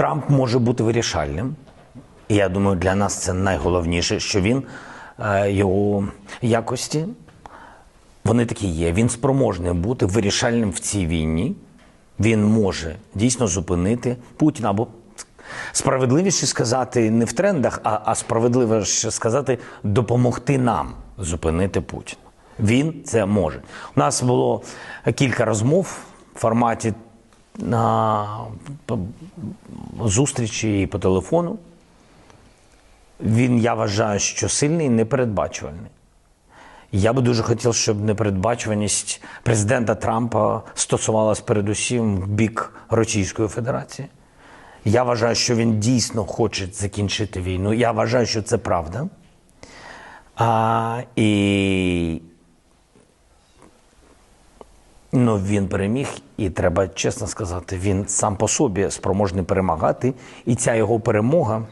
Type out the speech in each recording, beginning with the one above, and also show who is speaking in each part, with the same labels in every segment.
Speaker 1: Трамп може бути вирішальним. І я думаю, для нас це найголовніше, що він е, його якості вони такі є. Він спроможний бути вирішальним в цій війні. Він може дійсно зупинити Путіна або справедливіше сказати не в трендах, а, а справедливіше сказати допомогти нам зупинити Путіна. Він це може. У нас було кілька розмов в форматі зустрічі по телефону. Він, я вважаю, що сильний і непередбачувальний. Я би дуже хотів, щоб непередбачуваність президента Трампа стосувалась передусім в бік Російської Федерації. Я вважаю, що він дійсно хоче закінчити війну. Я вважаю, що це правда. А, і ну, він переміг, і треба чесно сказати, він сам по собі спроможний перемагати. І ця його перемога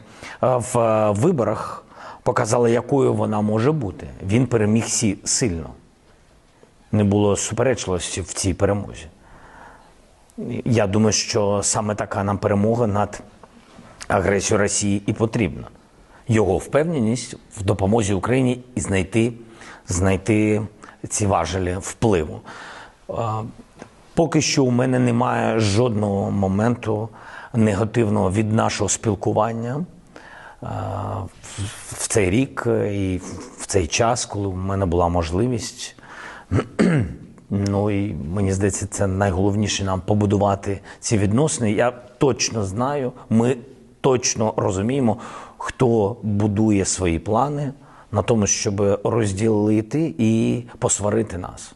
Speaker 1: е, в е, виборах показала, якою вона може бути. Він переміг сі- сильно. Не було суперечливості в цій перемозі. Я думаю, що саме така нам перемога над агресією Росії і потрібна. Його впевненість в допомозі Україні і знайти, знайти ці важелі впливу. Поки що у мене немає жодного моменту негативного від нашого спілкування в- в цей рік і в цей час, коли у мене була можливість. Ну і мені здається, це найголовніше нам побудувати ці відносини. Я точно знаю, ми точно розуміємо, хто будує свої плани на тому, щоб розділити і посварити нас.